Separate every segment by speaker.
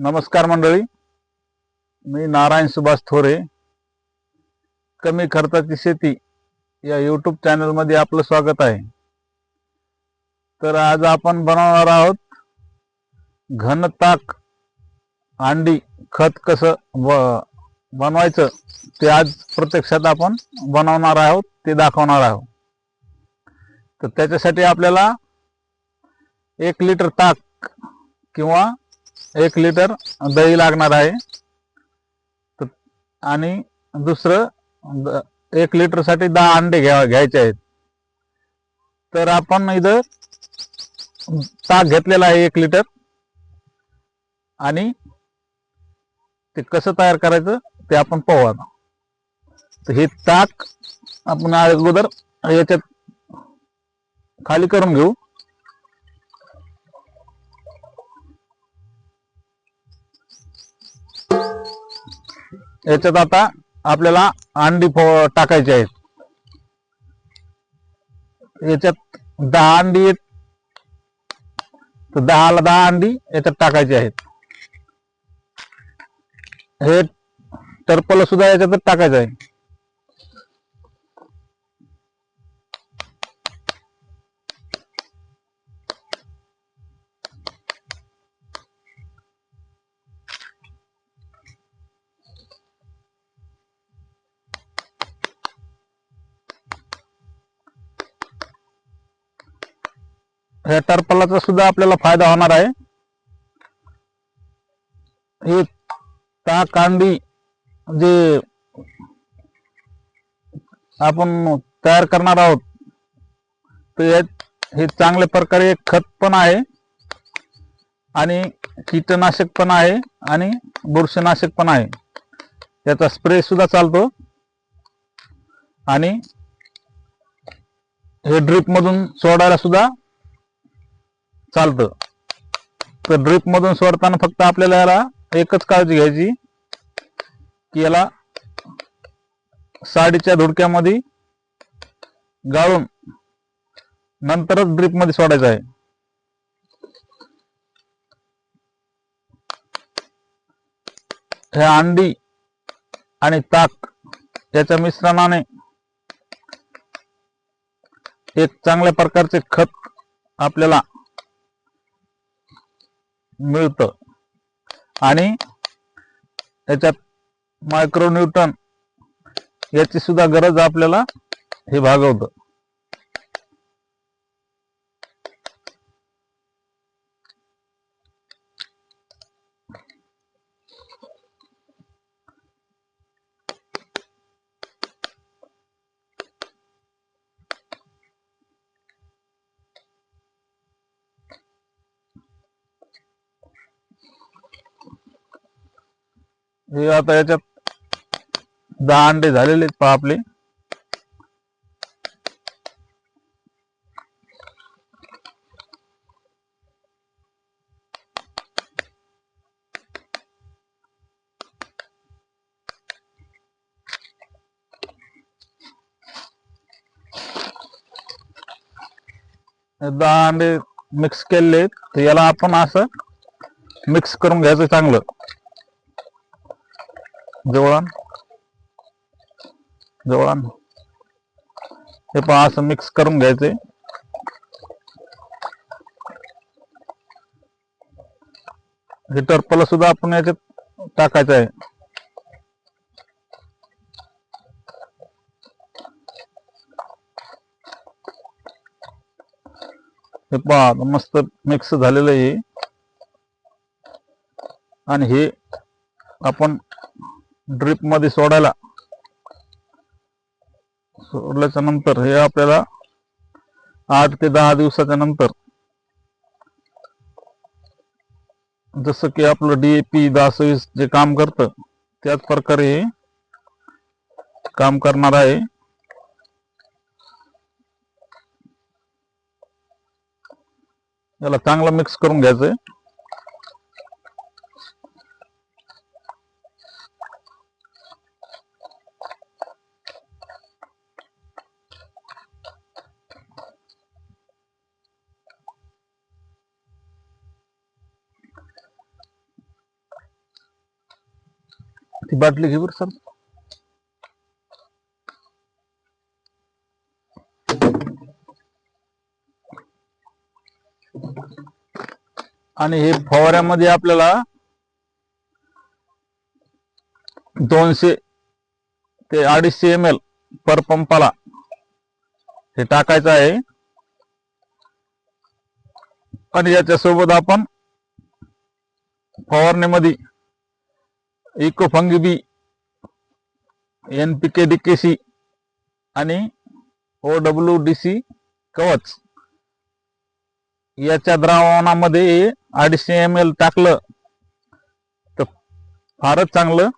Speaker 1: नमस्कार मंडळी. मी नारायण सुभाष थोरे. कमी खर्चाची शेती या यूट्यूब चॅनलमध्ये आपलं स्वागत आहे. तर आज आपण बनवणार आहोत घन ताक अंडी खत कसं ब- बनवायचं ते आज प्रत्यक्षात आपण बनवणार आहोत ते दाखवणार आहोत. तर त्याच्यासाठी आपल्याला एक लिटर ताक किंवा एक लिटर दही लागणार आहे. आणि दुसरं एक लिटरसाठी दहा अंडे घ्या घ्यायचे आहेत. तर आपण इथं ताक घेतलेला आहे एक लिटर. आणि ते कसं तयार करायचं ते आपण पाहू आता. तर हे ताक आपण अगोदर याच्यात खाली करून घेऊ. याच्यात आता आपल्याला अंडी फो- टाकायची आहेत. याच्यात दहा अंडी आहेत. तर दहाला दहा अंडी याच्यात टाकायची आहेत. हे टर्पल सुद्धा याच्यातच टाकायचं आहे. ह्या टर्पलाचा सुद्धा आपल्याला फायदा होणार आहे. हे ताक अंडी जे आपण तयार करणार आहोत तर हे चांगल्या प्रकारे खत पण आहे आणि कीटनाशक पण आहे आणि बुरशीनाशक पण आहे. याचा स्प्रे सुद्धा चालतो. आणि हे ड्रिप मधून सोडायला सुद्धा चालतं. तर ड्रिप मधून सोडताना फक्त आपल्याला याला एकच काळजी घ्यायची. की याला साडीच्या धुडक्यामध्ये गाळून नंतरच ड्रिपमध्ये सोडायचं आहे. ह्या अंडी आणि ताक याच्या मिश्रणाने एक चांगल्या प्रकारचे खत आपल्याला मिळतं. आणि याच्यात मायक्रोन्यूटन याची सुद्धा गरज आपल्याला हे भागवतं. हे आता याच्यात दहा अंडे झालेले आहेत पहा आपले. दहा अंडे मिक्स केलेले आहेत. याला आपण असं मिक्स करून घ्यायचं चांगलं. जवळान जवळान हे पहा असं मिक्स करून घ्यायचंय. हे टर्पल सुद्धा आपण याच्यात टाकायचं आहे. हे पहा मस्त मिक्स झालेलं आहे आणि हे आपण ड्रिपमध्ये सोडायला. सोडल्याच्या नंतर हे आपल्याला आठ ते दहा दिवसाच्या नंतर. जसं की आपलं डीएपी दासवीस जे काम करतं त्याच प्रकारे हे काम करणार आहे. याला चांगलं मिक्स करून घ्यायचंय. ती बाटली घे सर आणि हे फवाऱ्यामध्ये आपल्याला दोनशे ते अडीचशे एम एल पर पंपाला हे टाकायचं आहे. आणि याच्यासोबत आपण फवारणीमध्ये eco फंगबी N P K D K C आणि ओ डब्ल्यू डी सी कवच. याच्या द्रावणामध्ये अडीचशे एम एल टाकलं तर फारच चांगलं.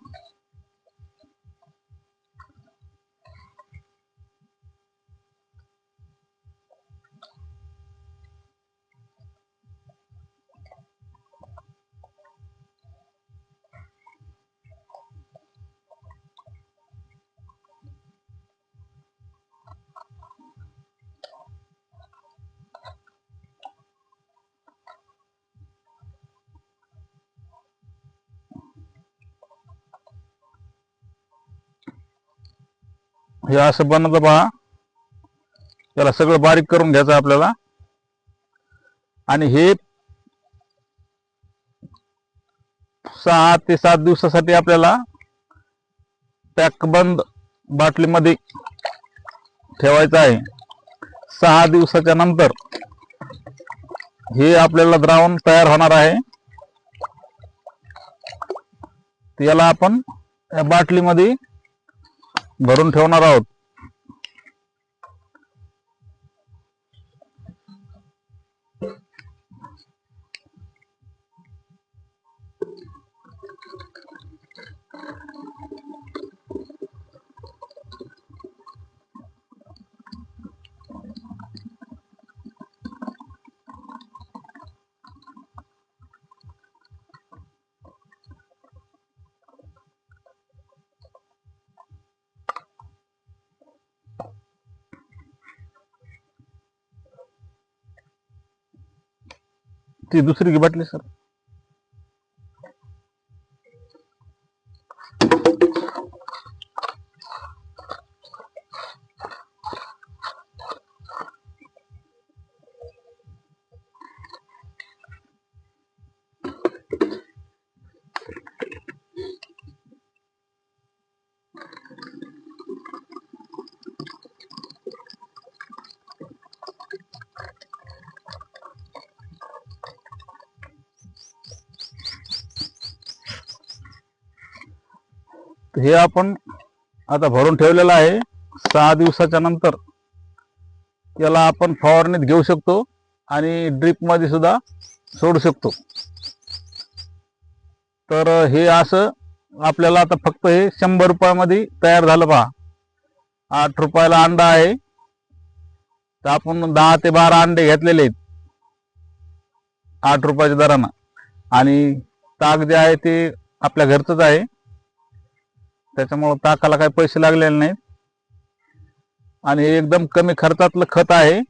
Speaker 1: हे असं बनत पहा त्याला सगळं बारीक करून घ्यायचं आपल्याला. आणि हे सहा ते सात दिवसासाठी आपल्याला पॅकबंद बाटलीमध्ये ठेवायचं आहे. सहा दिवसाच्या नंतर हे आपल्याला द्रावण तयार होणार आहे. याला आपण या बाटलीमध्ये भरून ठेवणार आहोत. ती दुसरी की बाटली सर. हे आपण आता भरून ठेवलेलं आहे. सहा दिवसाच्या नंतर त्याला आपण फवारणीत घेऊ शकतो आणि ड्रीपमध्ये सुद्धा सोडू शकतो. तर हे असं आपल्याला आता फक्त हे शंभर रुपयामध्ये तयार झालं पहा. आठ रुपयाला अंडा आहे. तर आपण दहा ते बारा अंडे घेतलेले आहेत. आठ रुपयाच्या दरानं. आणि ताक जे आहे ते आपल्या घरचंच आहे. त्याच्यामुळं ताकाला काही पैसे लागलेले नाहीत. आणि एकदम कमी खर्चातलं खत आहे.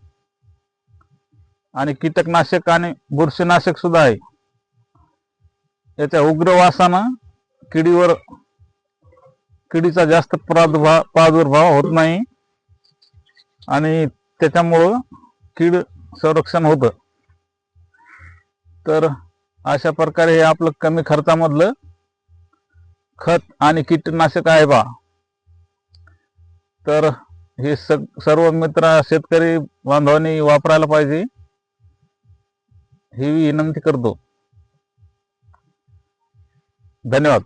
Speaker 1: आणि कीटकनाशक आणि बुरशीनाशक सुद्धा आहे. याच्या उग्र वासानं किडीवर किडीचा जास्त प्रादुर्भाव प्रादुर्भाव होत नाही. आणि त्याच्यामुळं कीड संरक्षण होतं. तर अशा प्रकारे हे आपलं कमी खर्चामधलं खत आणि कीटकनाशक आहे बा. तर हे सग सर्व मित्र शेतकरी बांधवांनी वापरायला पाहिजे. ही विनंती करतो. धन्यवाद.